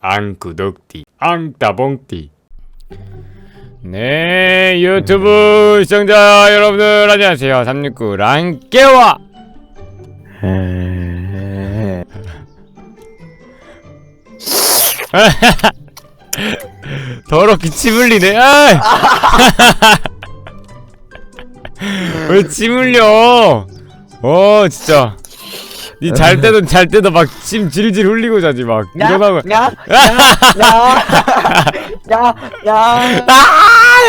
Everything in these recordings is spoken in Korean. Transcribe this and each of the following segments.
앙구독띠 앙따봉띠. 네 유튜브 시청자 여러분들 안녕하세요. 369 랑깨와. 더럽게 침 흘리네. 아! 왜침 흘려? 어 진짜 니 잘 때도 잘 때도 막 침 질질 흘리고 자지 막 야, 일어나고 야, 야, 야, 야.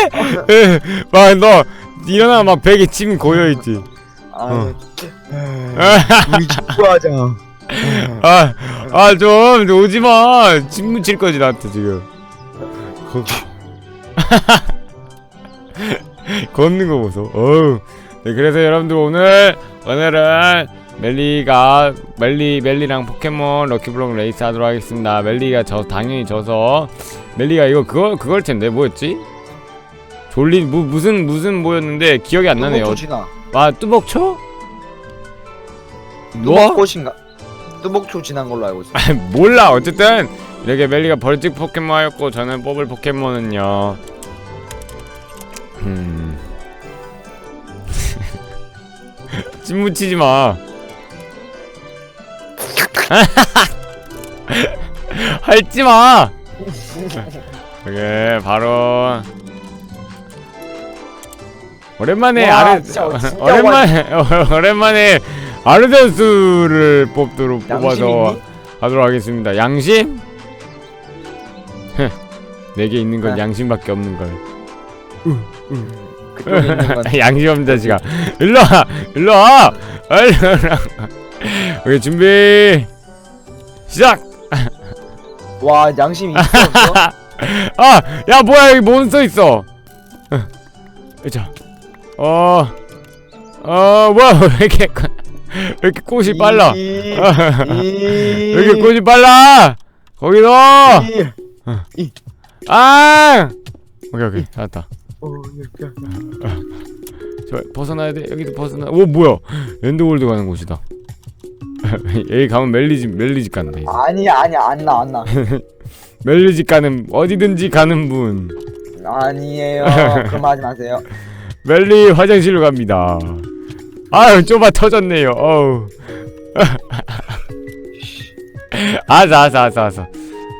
막너 일어나 막 베개 침 고여 있지. 아, 우리 축구하자. 아, 아좀 오지 마. 침 묻힐 거지 나한테 지금. 걷는 거 보소. 어우. 네, 그래서 여러분들 오늘 오늘은 멜리가 멜리 멜리랑 포켓몬 럭키블록 레이스 하도록 하겠습니다. 멜리가 저 당연히 져서 멜리가 이거 그거 그걸 텐데 뭐였지? 졸린 무, 무슨 무슨 뭐였는데 기억이 안 나네요. 아 뚜벅초? 뭐? 뚜벅꽃인가? 뚜벅초 지난 걸로 알고 있어. 아, 몰라 어쨌든 이렇게 멜리가 벌칙 포켓몬이었고 저는 뽑을 포켓몬은요 음... 찜 묻히지 마 할지 마 오케이 바로 오랜만에 와, 아르 진짜, 진짜 오랜만에 오랜만에 아르데스를 뽑도록 뽑아서 있니? 하도록 하겠습니다. 양심? 내게 있는 건 아. 양심밖에 없는 걸. 양심 없는 자식아. 일로 와, 일로 와, 일로 와. 오케이 준비 시작. 와, 양심 있어 없어? 아, 야 뭐야 여기 몬스터 있어. 자, 어, 어 뭐야 왜 이렇게 왜 이렇게 꽃이 빨라? 이- 왜 이- 이렇게 꽃이 빨라? 거기 넣어. 이- 아! 오케이 오케이 찾았다. 어, 야, 저 벗어나야 돼. 여기도 벗어나. 오 뭐야? 엔드월드 가는 곳이다. 여기 가면 멜리집 멜리집 간다. 이제. 아니야, 아니야, 안 나, 안 나. 멜리집 가는 어디든지 가는 분. 아니에요. 그럼 하지 마세요. 멜리 화장실로 갑니다. 아유 좁아 터졌네요. 어우. 아싸 아싸 아싸 아싸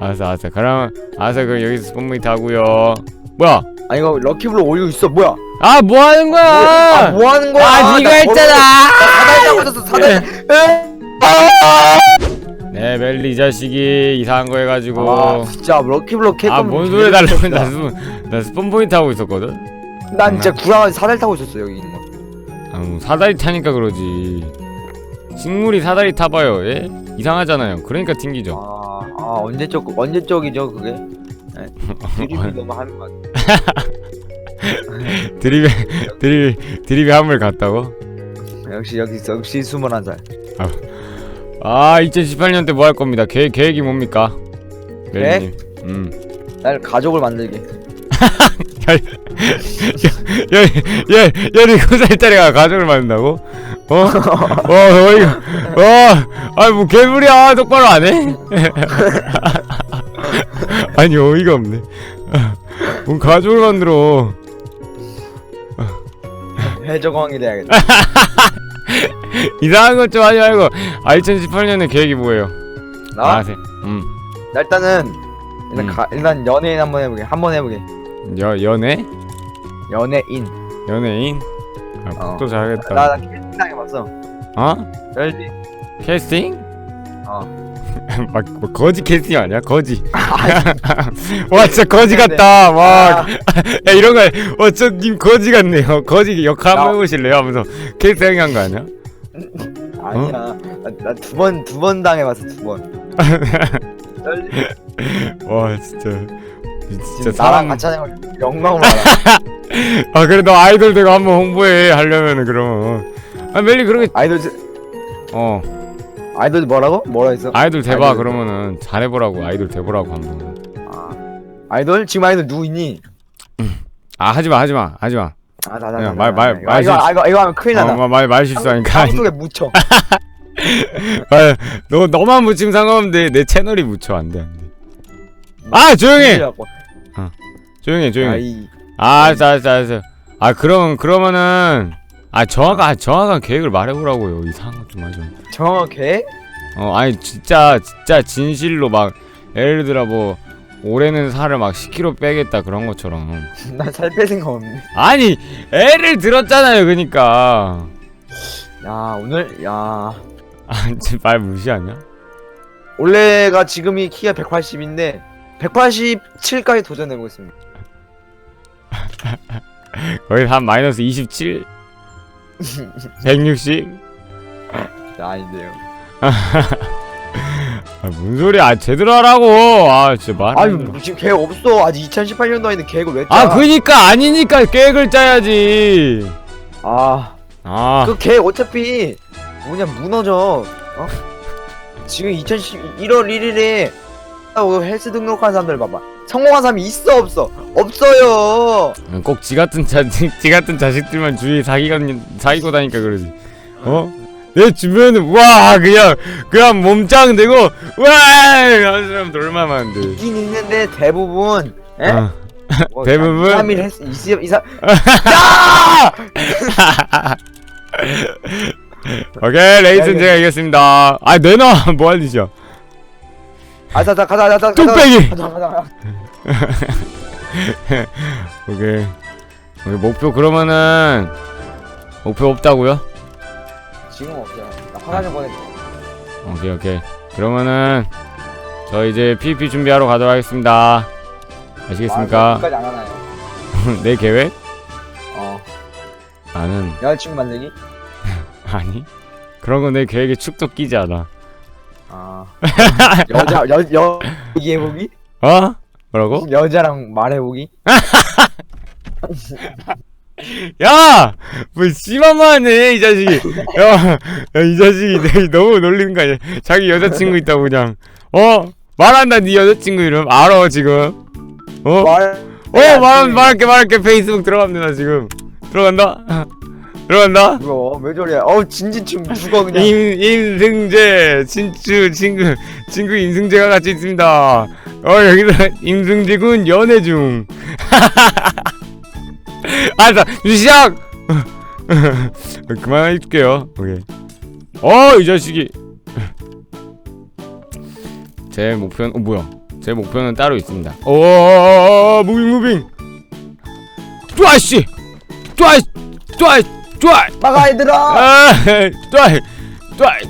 아싸 아싸 그럼 아싸 그럼 여기서 스폰메이트 하고요. 뭐야? 아, 이거 럭키블로 올리고 있어. 뭐야? 아 뭐 하는 거야? 아, 뭐 하는 거야? 아, 네가 나 했잖아. 사다리 타고 있었어, 사다리. 네 멜리 이 자식이 이상한 거 해가지고 아, 진짜 럭키블로 캐아뭔 소리 달라고 나 스폰 나 스폰 포인트 하고 있었거든 난 진짜 구랑한 사다리 타고 있었어 여기 있는 거. 아 뭐, 사다리 타니까 그러지 식물이 사다리 타봐요 예 이상하잖아요 그러니까 튕기죠 아, 아 언제 쪽 언제 쪽이죠 그게? 네? 드립이 너무 하는 것 같아. 드립에 드립 드립에 함을 갔다고 역시 여기 역시 스물한 살. 아 2018년 때 뭐 할 겁니다 계획 계획이 뭡니까 멜리님 음 날 가족을 만들게. 예, 17살짜리가 가족을 만든다고? 어? 어, 어, 이거, 어, 아니, 뭐, 괴물이야. 똑바로 안 해? 아니, 어이가 없네. 뭔 가족을 만들어. 해적왕이 돼야겠다. 이상한 것 좀 하지 말고. 아, 2018년에 계획이 뭐예요? 나? 음. 나 일단은 일단 음. 가, 일단 연예인 한번 해보게. 한번 해보게. 여, 연애? 연예인. 연예인? 아, 어. 또 잘하겠다. 나나 캐스팅 당해봤어. 어? 열리. 캐스팅? 어. 막, 뭐, 거지 캐스팅 아니야? 거지. 와, 진짜 거지 네, 같다. 와, 아, 야 이런 거 어쩌님 거지 같네요 거지 역할 한번 나- 해보실래요? 하면서 캐릭터 행한 거 아니야? 아니야. 나 두 번 두 번 당해봤어 두 번. 열리. 와 진짜 진짜 나랑 같이 하는 걸 영광으로 알아. 아 그래 너 아이돌 되고 한번 홍보해 하려면은 그러면 아 멜리 그런 아이돌 게어 아이돌 뭐라고? 뭐라 했어? 아이돌 돼봐 아이돌. 그러면은 잘해보라고 아이돌 돼보라고 한번 아, 아이돌 지금 아이돌 누구 있니? 아 하지마 하지마 하지마 아, 나, 나, 야, 나, 말- 나, 말- 나, 이거, 말. 아, 이거, 이거 하면 큰일 나다. 어, 말, 말 실수하니까 방송에 묻혀. 아, 너 너만 묻히면 상관없는데 내 채널이 묻혀 안 돼 안 돼 아 조용히 그래갖고, 조용히 조용히 아이 아 알았어 알았어 알았어 아 그럼 그러면은 아 정확한 정확한 계획을 말해보라고요 이상한 것 좀 하죠 정확해? 어 아니 진짜 진짜 진실로 막 예를 들어 뭐 올해는 살을 막 10kg 빼겠다 그런 것처럼 난살뺄 생각 없네. 아니 애를 들었잖아요 그니까 야 오늘 야 아말 무시하냐 원래가 지금이 키가 180인데 187까지 도전해보겠습니다. 거의 한 마이너스 27 160 야, 아닌데요. 아뭔 소리야 아, 제대로 하라고 아 진짜 말뭐 지금 계획 없어. 아직 2018년도 아닌데 계획을 왜 짜? 아 그니까 아니니까 계획을 짜야지 아, 아 그 계획 어차피 뭐냐 무너져. 어? 지금 2010 1월 1일에 헬스 등록한 사람들 봐봐. 성공한 사람이 있어 없어? 없어요. 꼭 지 같은 자, 지, 지 같은 자식들만 주위에 사귀고, 사귀고 다니까 그러지. 어? 내 주변은 와 그냥 그냥 몸짱 되고 와 하는 사람들 얼마나 많은데. 있긴 있는데 대부분 에? 어. 뭐, 대부분? 2, 3일 헬스 2, 2, 3 오케이 레이슨 야, 제가 이겼습니다. 아 내놔 뭐 하는 짓이야? 아자 자 가자 가자 가자 뚝배기! 가자 가자 가자 오케이. 오케이 목표 그러면은 목표 없다고요? 지금 없잖아 나 화나 좀 보내 오케이 오케이. 그러면은 저 이제 PVP 준비하러 가도록 하겠습니다. 아시겠습니까? 까지안 하나요 내 계획? 어 나는 여자친구 만들기 아니 그런 거내 계획에 축도 끼지 않아 아 여자 여여 얘기해보기 어? 뭐라고? 여자랑 말해보기 야! 뭐 씨만만해 이 자식이. 야, 야, 이 자식이 내 너무 놀리는 거 아니야. 자기 여자친구 있다고 그냥. 어? 말한다 네 여자친구 이름. 알아 지금? 어? 말 어 말, 말할게 말할게. 페이스북 들어갑니다 나 지금. 들어간다? 들어간다? 이거 왜 저래? 어우 진지충 죽어 그냥. 임, 임승재 친추 친구 친구 임승재가 같이 있습니다. 어 여기서 임승재 군 연애 중 알았어 시작! 그만해줄게요. 오케이. 어이 자식이. 제 목표는 어 뭐야? 제 목표는 따로 있습니다. 어 무빙 무빙! 뚜아씨! 뚜아씨 뚜아씨 뚜아씨 막아 얘들아 아, 트와이, 트와이,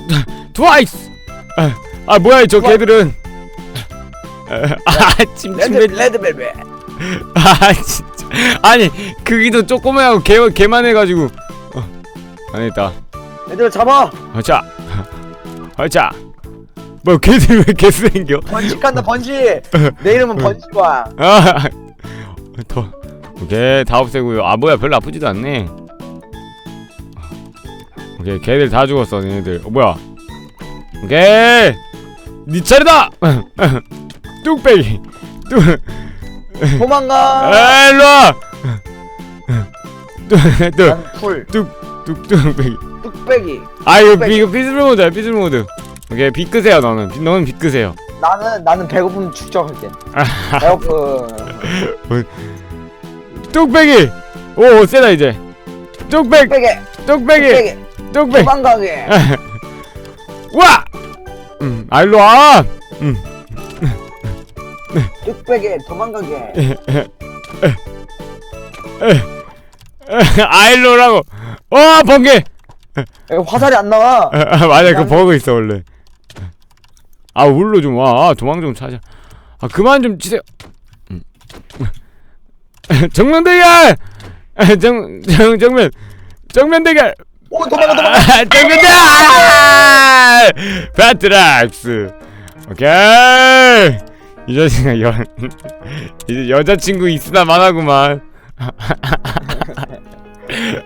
트와이스. 아, 아 뭐야 저 개들은. 아, 찜찜해. 레드 레드 벨벳. 아, 진짜. 아니 크기도 조그매하고 개 개만 해가지고. 어, 안 했다. 얘들아 잡아 어자, 어자. 뭐 개들 왜 개수 생겨? 번식 간다 번식 내 이름은 번식왕 아, 더. 오케이 다 없애고요. 아 뭐야 별로 아프지도 않네. 오케이 걔들 다 죽었어 얘네들. 어 뭐야? 오케이 니 차례다. 뚝배기. 뚝. 도망가 아 일로 와. 뚝 뚝 난 풀 뚝뚝배기. 뚝배기 아 이거. 비 이거 비슬 모드야 비슬 모드. 오케이 비 끄세요 너는. 비- 너는 비 끄세요. 나는 나는 배고프면 축적할게 배고프 뚝배기. 오 세다 이제. 뚝배기 뚝배기 뚝배기 뚝배기 뚝배기. 도망가게 와! 음, 아, 일로 와! 뚝배기 도망가게 아, 일로 오라고! 어, 번개! 여기 화살이 안 나와 아, 맞아, 그 버그 있어, 원래. 아, 울로 좀 와. 아, 도망 좀 찾아. 아, 그만 좀 치세요. 음. 정면 대결! 아, 정, 정, 정면. 정면 대결! 오 도망가 도망가 아, 정면 대결! 배트락스! 오케이! 이 자식아, 여, 이제 여자친구 있으나 마나구만.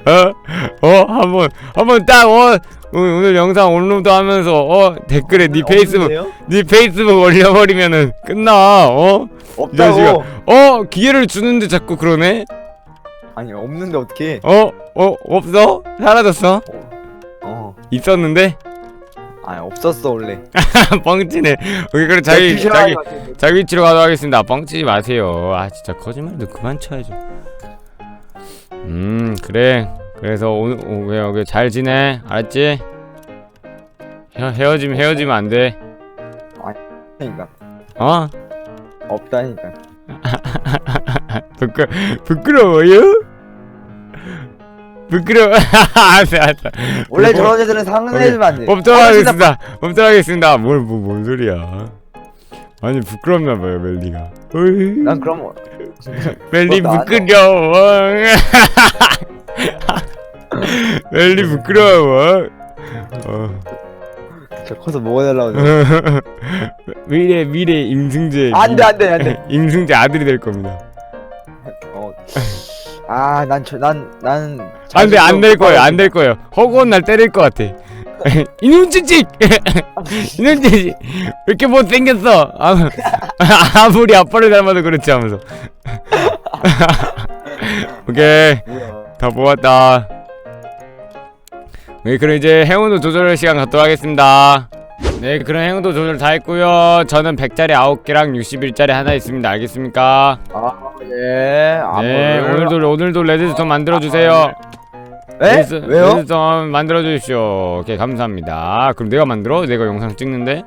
어? 어? 한번, 한번 딱, 어? 오늘, 오늘 영상 업로드 하면서, 어? 댓글에 네 페이스북, 없는데요? 네 페이스북 올려버리면은 끝나, 어? 이 자식아. 없다고 어? 기회를 주는데 자꾸 그러네? 아니 없는데 어떻게 어? 어? 없어? 사라졌어? 어 있었는데? 아 없었어 원래. 뻥치네. 오케이 그럼 자기 네, 자기 자기 위치로 가도록 하겠습니다. 뻥치지 마세요. 아 진짜 거짓말도 그만 쳐야죠. 음 그래. 그래서 오늘 오케이 오케이 잘 지내? 알았지? 헤어, 헤어지면 헤어지면 안 돼. 그러니까. 어? 없다니까. 부끄 부끄러워요? 부끄러워. 알았어 알았어. 원래 뭐- 저런 애들은 상대해주면 안돼. 없도록 하겠습니다. 없도록 하겠습니다. 뭘 뭐 뭔 소리야. 아니 부끄럽나봐요 멜리가. 난 그럼 뭐- 멜리 안 부끄러워. 멜리 부끄러워. 어. 저 커서 뭐가 달라고 미래 미래 임승재. 안 돼 안 돼 안 돼. 임승재 아들이 될 겁니다. 어. 아 난 저 난 난 안 돼 안 될 거예요 안 될 거예요. 허구한 날 때릴 것 같아. 이놈 찌직! 이놈 찌직! 왜 이렇게 못생겼어? 아, 아무리 아빠를 닮아도 그렇지 하면서. 오케이. 다 모았다. 네, 그럼 이제 행운도 조절 시간 갖도록 하겠습니다. 네, 그럼 행운도 조절 다 했고요. 저는 100짜리 9개랑 61짜리 하나 있습니다. 알겠습니까? 아예 네, 오늘도 오늘도 레드스톤 만들어 주세요. 에? 왜요? 레드스톤 만들어 주십시오. 오케이, 감사합니다. 그럼 내가 만들어? 내가 영상 찍는데?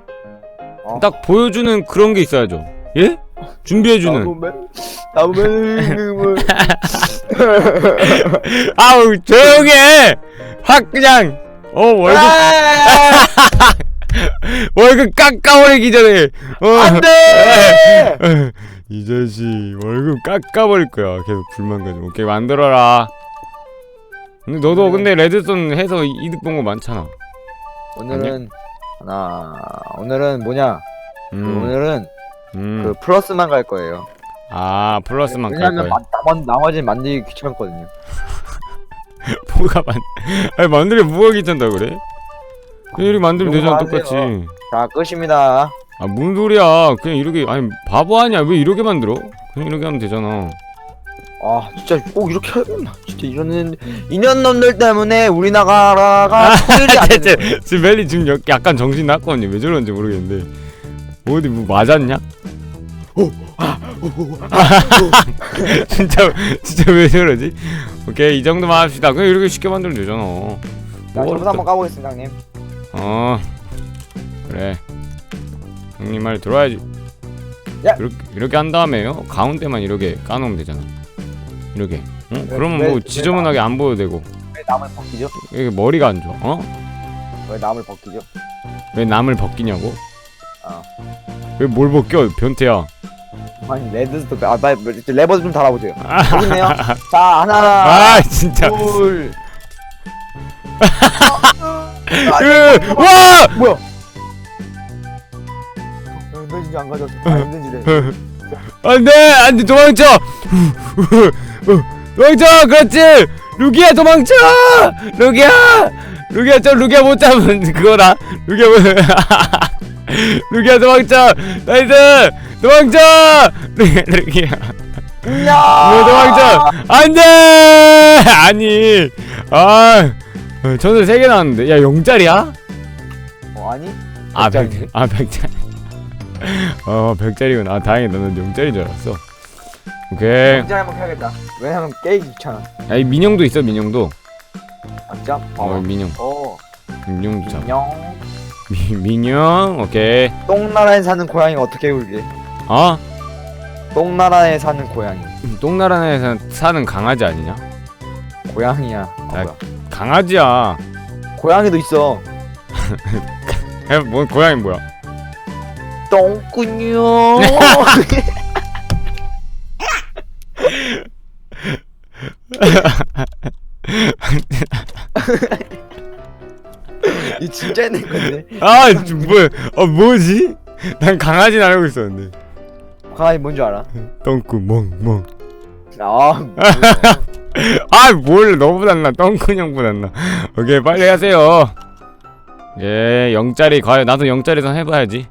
어. 딱 보여주는 그런 게 있어야죠. 예? 준비해 주는. 나보면 아우, 조용히 해. 확 그냥 어, 월급 월급 깎아버리기 전에. 어. 안돼! 이 자식 월급 깎아버릴 거야. 계속 불만 가지고. 오케이 만들어라. 근데 너도 네. 근데 레드존 해서 이- 이득 본 거 많잖아. 오늘은 하나 오늘은 뭐냐? 음, 오늘은 음. 그 플러스만 갈 거예요. 아 플러스만 갈 왜냐면 거야. 마, 나머지 나머지 만들기 귀찮거든요. 뭐가 만 아니 만들기 뭐가 귀찮다 그래 이렇게 만들면 되잖아 똑같이. 자 끝입니다 아 뭔 소리야 그냥 이렇게 아니 바보 아니야 왜 이렇게 만들어 그냥 이렇게 하면 되잖아 아 진짜 꼭 이렇게 해야겠나 진짜 이런 인연 놈들 때문에 우리나라가 통일이 안 되는. 지금 멜리 지금 역- 약간 정신 났거든요. 왜 저런지 모르겠는데. 어디 뭐 맞았냐? 진짜 진짜 왜 저러지? 오케이 이 정도만 합시다. 그냥 이렇게 쉽게 만들면 되잖아. 자 뭐가 점수 한번 까보겠습니다 형님 어 그래. 형님 말 들어야지. 야. 이렇게 이렇게 한 다음에요 가운데만 이렇게 까놓으면 되잖아. 이렇게. 응? 왜- 그러면 왜- 뭐 왜 지저분하게 안 보여도 되고. 왜 남을 벗기죠? 이게 머리가 안 좋아. 어? 왜 남을 벗기죠? 왜 남을 벗기냐고? 어. 왜 뭘 벗겨 변태야? 아니 레드스톤 아 빨리 레버 좀 달아보세요 아, 여기 있네요 자 하나 아 진짜. 둘 으, 와! 뭐야 어, 너 진짜 안 가져왔어 아 안돼 안돼 도망쳐. 도망쳐 그렇지. 루기야 도망쳐. 루기야 루기야 저 루기야 못 잡으면 그거다. 루기야 못. 루기야 도망쳐. 나이스 도망쳐. 루기야 루기야. 야왜 도망쳐? 안돼 아니 아 전설 3개 나왔는데 야 0짜리야? 어, 아니 아, 백, 백짜리인데? 아, 백짜리. 어, 백짜리구나. 아, 다행이다. 난 영짜리인 줄 알았어. 오케이. 진짜 한번 해야겠다 왜냐면 깨기 귀찮아 야, 이 민영도 있어, 민영도. 아 진짜? 어, 어 민영. 어, 민영도 잡아. 안녕 미, 민영, 오케이. 똥나라에 사는 고양이가 어떻게 울게 어? 똥나라에 사는 고양이 똥나라에서 사는 강아지 아니냐? 고양이야 아, 아, 뭐야. 강아지야. 고양이도 있어 야, 뭐, 고양이 뭐야? 똥꾸녕 이 진짜 내 건데 아, 좀 뭐, 어, 뭐지? 난 강아지는 알고 있었는데. 강아지 뭔 줄 알아? 똥꾸, 멍, 멍. 아 뭐야. 아, 뭘 너보단 나 똥근형보단 나. 오케이, 빨리 하세요. 예, 0짜리 과연 나도 0짜리선 해봐야지.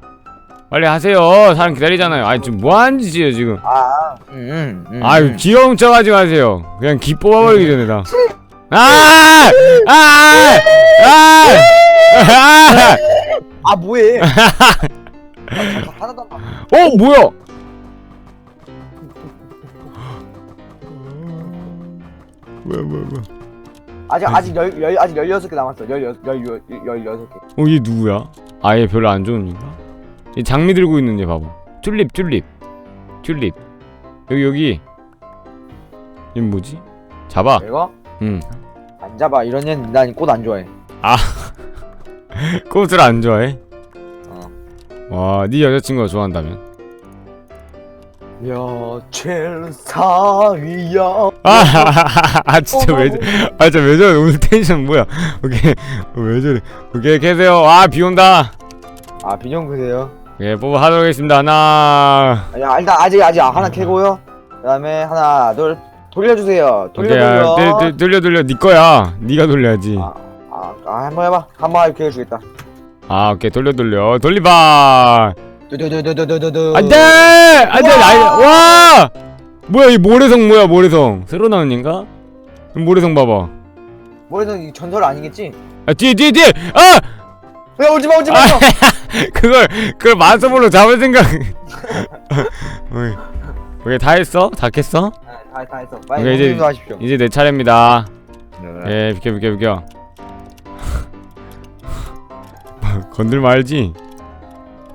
빨리 하세요. 사람 기다리잖아요. 아니 지금 뭐 하는 짓이에요 지금? 아, 음, 음, 아유 음. 귀여운 척 하지 마세요. 그냥 기 뽑아버리기 전에 다. 아! 아! 아! 아! 아 뭐해? 아, 잠깐, 하나도 안 나. 어 뭐야 뭐야 뭐야 뭐야. 아직 아직 열, 열 아직 16개 남았어. 16 16 16개. 어 얘 누구야? 아얘 별로 안 좋은 인가 얘 장미 들고 있는 얘 봐봐. 튤립 튤립. 튤립. 여기 여기. 얘 뭐지? 잡아. 이거? 응. 안 잡아. 이런 애는 난 꽃 안 좋아해. 꽃을 안 좋아해? 어. 와네 여자친구가 좋아한다면 며칠 사이야. 아, 아 진짜 왜, 저- 아 진짜 왜 저래 오늘 텐션 뭐야? 오케이 왜 저래? 오케이 계세요. 아 비 온다. 아 비정 그세요. 오케이 뽑아 하도록 하겠습니다. 하나. 야 일단 아직 아직 하나 캐고요. 그 다음에 하나 둘 돌려주세요. 돌려 오케이 아, 돌려. 돌려 돌려 네 거야. 네가 돌려야지. 아, 아, 아 한번 해봐. 한번 기회 주겠다. 아 오케이 돌려 돌려 돌리봐. 두두두두두두두. 안돼 안돼 와 뭐야 이 모래성 뭐야 모래성 새로 나온 인가? 모래성 봐봐. 뭐래서 이 전설 아니겠지? 아 뒤에 뒤에 뒤에 아 야 오지마 오지마. 아, 그걸 그걸 마서볼로 잡을 생각. 오케이 오케이 다 했어? 다 깼어? 다다 했어. 빨리 오케이, 이제- 이제 하십시오. 이제 내 차례입니다. 네. 예, 비켜 비켜 비켜. 건들면 알지?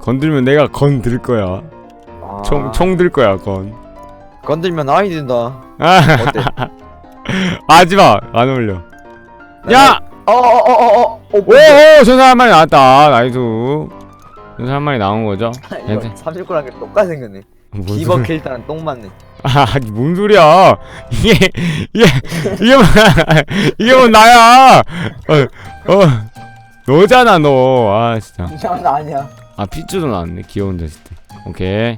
건들면 내가 건 들 거야. 아, 총 총 들 거야 건. 건들면 아이 된다. 아, 어때? 하지 마. 안 어울려. 야! 어어어어어. 오, 오, 전사 한 마리 나왔다. 나이스. 전사 한 마리 나온 거죠? 이거 30거랑 게 똑같이 생겼네. 뭔 비버 킬타는 똥 맞네. 아, 아니, 뭔 소리야? 이게 이게 이게 뭐 이게 뭐 나야? 어, 어, 너잖아 너. 아, 진짜. 나 아니야. 아 핏줄도 나왔네 귀여운 자식들 오케이.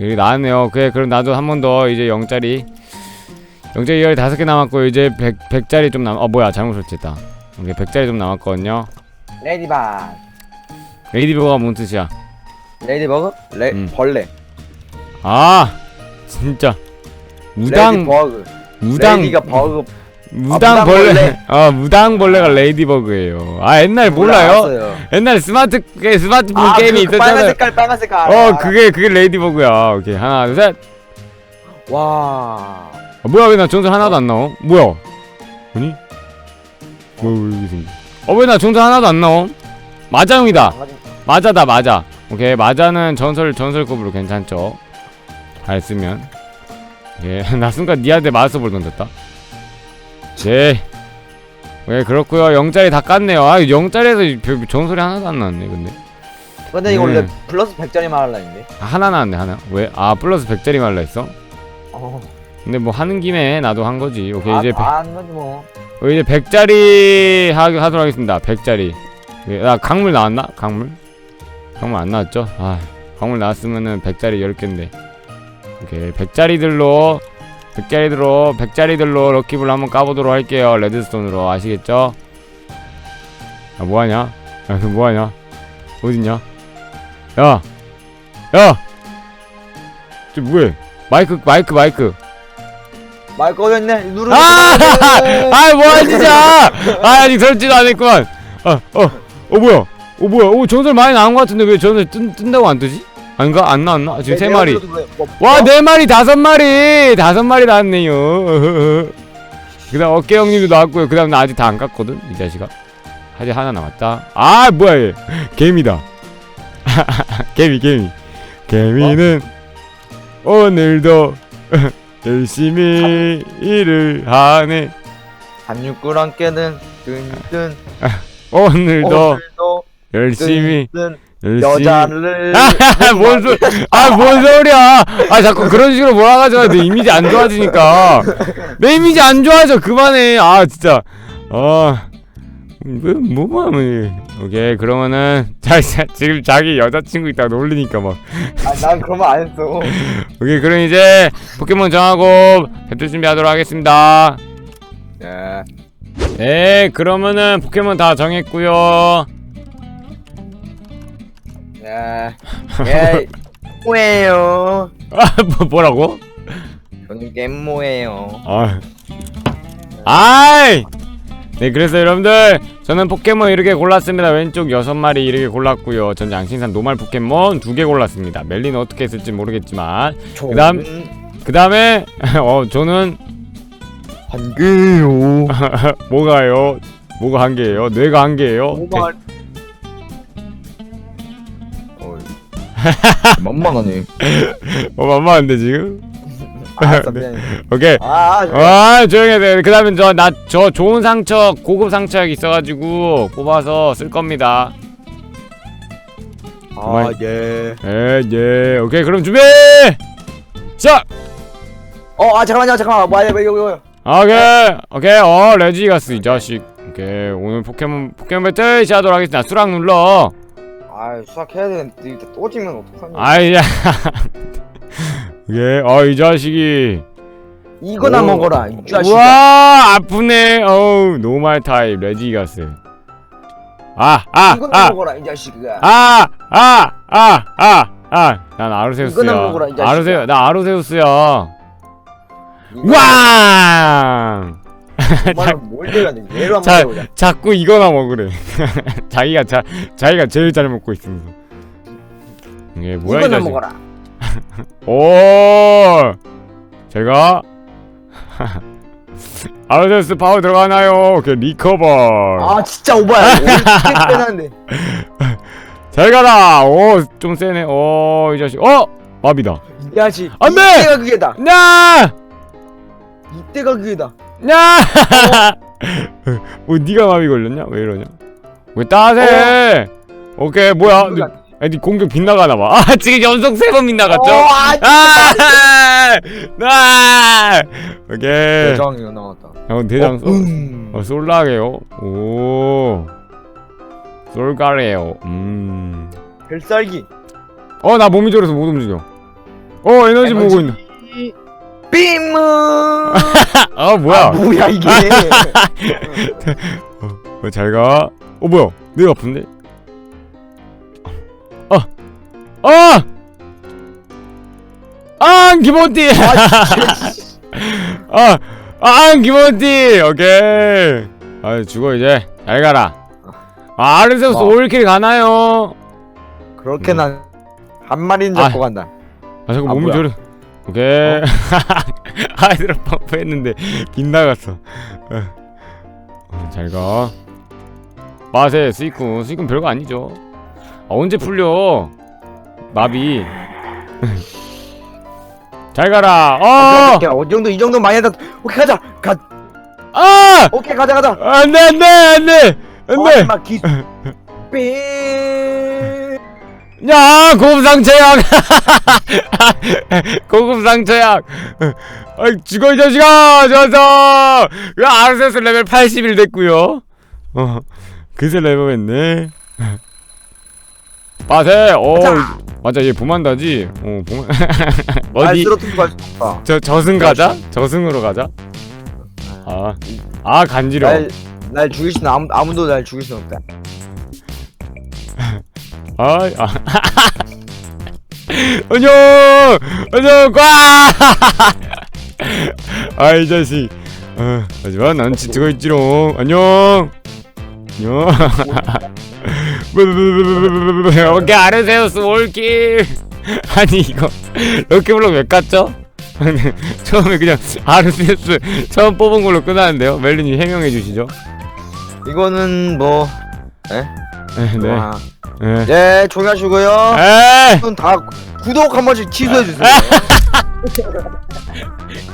여기 나왔네요. 그래 그럼 나도 한 번 더 이제 0짜리. 0짜리 열 다섯 개 남았고 이제 100, 100짜리 좀 남.. 어 뭐야 잘못 설치했다. 오케이 100짜리 좀 남았거든요. 레디바 레이디버가 뭔 뜻이야? 레디버그? 레.. 음. 벌레. 아 진짜. 무당. 레디버그. 우당. 레디가 버그 무당 아, 벌레 무당벌레. 아 무당 벌레가 레이디버그예요 아 옛날 몰라요? 알았어요. 옛날 스마트 게 스마트폰 아, 게임이 그, 그 빨간 있었잖아요 색깔 빨간 색깔. 어 알아, 그게 그게 레이디버그야 오케이 하나 둘셋 알아. 와. 아, 뭐야 왜나 전설 하나도 안 나옴? 뭐야? 아니? 뭐야 왜? 어왜 나 전설 하나도 안 나옴? 마자용이다 마자다 마자 오케이 마자는 전설 전설급으로 괜찮죠 잘 쓰면 예 나 순간 니한테 마스볼 던졌다 예 예, 그렇고요 영짜리 다 깠네요 아 영짜리에서 별- 전설이 하나도 안 나왔네 근데 근데 이거 음. 원래 플러스 100짜리만 하려 했는데. 아, 하나 나왔네 하나 왜? 아 플러스 100짜리 말라 했어? 어. 근데 뭐 하는 김에 나도 한 거지 오케이 이제 아, 안 거지 뭐. 어, 이제 100짜리 하, 하도록 하겠습니다. 100짜리. 아, 강물 나왔나? 강물? 강물 안 나왔죠? 아, 강물 나왔으면은 100짜리 10개인데. 오케이. 100짜리들로 100짜리들로 100짜리들로 럭키블 한번 까보도록 할게요. 레드스톤으로. 아시겠죠? 아, 뭐하냐? 야, 너 뭐하냐? 어딨냐? 야! 야! 저 뭐해? 마이크, 마이크, 마이크. 말 꺼졌네. 누르. 아! 아 뭐야 진짜 아 아직 설치도 안 했구만 어어어 어, 뭐야 어 뭐야 오 전설 많이 나온 것 같은데 왜 전설 뜬, 뜬다고 안 뜨지? 아닌가? 안 나왔나? 지금 세 마리. 뭐, 와네 마리 다섯 마리! 다섯 마리 나왔네요. 그 다음 어깨 형님도 나왔고요. 그 다음 나 아직 다 안 깠거든 이 자식아. 아직 하나 남았다. 아 뭐야 얘. 개미다. 개미 개미. 개미는 오늘도 열심히 일을 하네. 한육구랑 깨는 뜬뜬 오늘도 오늘도 열심히 뜬뜬 여자를 아뭔 소, 아 뭔 소리야? 아 자꾸 그런 식으로 몰아가지고 내 이미지 안 좋아지니까. 내 이미지 안 좋아져 그만해. 아 진짜. 아 뭐, 뭐만 하면 오케이 그러면은 자, 자 지금 자기 여자친구 있다고 놀리니까 막. 아, 난 그런 말안 했어. 오케이 그럼 이제 포켓몬 정하고 배틀 준비하도록 하겠습니다. 예. 네 그러면은 포켓몬 다 정했고요 예. 예. 뭐예요? 아 뭐, 뭐라고? 저는 겜모예요. 아 아이 네 그래서 여러분들 저는 포켓몬 이렇게 골랐습니다 왼쪽 여섯 마리 이렇게 골랐고요 전 양신산 노말 포켓몬 두 개 골랐습니다 멜리는 어떻게 했을지 모르겠지만 그다음- 그 다음에 어 저는 한 개요. 뭐가요 뭐가 한 개예요 뇌가 한 개예요 오만. 만만하네. 어 만만한데 지금? 알았어 미안해. 오케이. 아, 저- 아 조용히 해요 그 다음에 저 나 저 좋은 상처 고급 상처약 있어가지고 뽑아서 쓸 겁니다. 아 예. 예예. 오케이 그럼 준비! 시작! 어, 아 잠깐만요, 잠깐만. 뭐야, 이거 이거. 이거. 오케이. 오케이. 어 레지가스 이 자식. 오케이. 오늘 포켓몬 포켓몬 배틀 시작하도록 하겠습니다. 수락 눌러 아, 수학해야 되는데 이때 또 찍면 어떡하냐. 아이야 오케이 어이 자식이 이거나 오. 먹어라, 이 자식아. 우와 아프네 어우 노말 타입 레지 가스 아아 이거나 아 먹어라, 이 자식아. 아, 아, 아, 아, 아, 난 아르세우스야. 이거나 먹어라, 이 자식아. 아르세, 나 아르세우스야. 이거 왕! 얘로 한번 자, 해보자. 자꾸 이거나 먹으래. 자기가 자, 자기가 제일 잘 먹고 있으면서. 이게 뭐야 이 이거나 자식? 먹어라. 오, 제가 아르세우스 파워 들어가나요? 오케이 리커버. 아, 진짜 오바야. 빼놨는데. 잘 가라. 오, 좀 세네. 오, 이 자식. 어, 마비다. 이 자식. 안 돼! 이때가 그게다. 야! 이때가 그게다. 야! 뭐 네가 마비 걸렸냐? 왜 이러냐? 왜 따세? 오케이 뭐야? 너, 아니 네 공격 빗나가나 봐. 아 지금 연속 세 번 빗나갔죠? 어, 아, 아! 아! 오케이. 대장이가 나왔다. 어 대장 쏠. 음. 어 솔라게요. 오. 솔가래요. 음. 별살기. 어 나 몸이 저려서 못 움직여. 어 에너지 에너지. 모으고 있나? 빔. 아 뭐야? 뭐야 이게? 어, 잘 가. 어 뭐야? 내 아픈데? 아, 아, 아, 기본띠. 아, 아, 기본띠. 오케이. 아, 죽어 이제. 잘 가라. 아, 아르세우스 어. 올킬 가나요? 그렇게 난한 마리는 아. 잡고 간다. 아, 자꾸 아, 몸이 뭐야. 저래. 오케이. 아이들 펌프 했는데 빗나갔어. 어. 어, 잘 가. 빠세 스이쿤 스이쿤 별거 아니죠. 아, 언제 풀려? 나비. 잘 가라. 어. 오케이, 어 정도 이 정도 많이 했다. 오케이 가자. 가. 아! 오케이 가자 가자. 안돼 안돼 안돼 안돼. 막 기. 빔. 야 고급 상처약. 고급 상처약. 아 죽어 이 자식아 저서. 그 아르세스 레벨 81 됐고요. 어 그새 레벨 했네. 빠세. 어. 맞아 얘 보만다지. 어 보만. 날 어디 없다. 저 저승 가자. 저승으로 가자. 아, 아 간지러. 워 날, 날 죽일 수는 아무 아무도 날 죽일 수는 없다. 아, 아. 안녕, 안녕, 과. 아이 자식. 어, 하지만 난 지치고 있지롱. 안녕. 안녕. 오케이 아르세우스 올킬. 아니 이거 럭키블럭 왜 깠죠? 처음에 그냥 아르세우스 처음 뽑은 걸로 끝나는데요. 멜린이 해명해 주시죠. 이거는 뭐. 네. 와. 네. 예, 조용하시고요. 에. 이건 다 구독 한 번씩 취소해 주세요.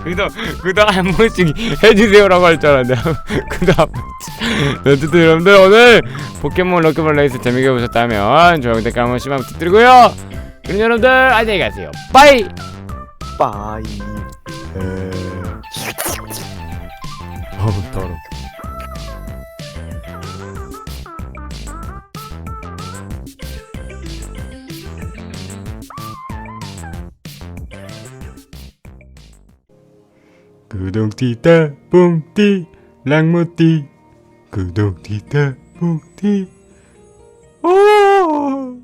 구독 구독 한 번씩 해주세요라고 할 줄 알았는데 구독 한 번씩 네, 어쨌든 여러분들 오늘 포켓몬 럭키볼 레이스 재밌게 보셨다면 좋아요 댓글 한 번씩만 부탁드리고요 그럼 여러분들 안녕히 가세요 빠이 빠이. 어우 더러 그동티따 뽕띠 랑모띠. 그동티따 뽕띠. 오!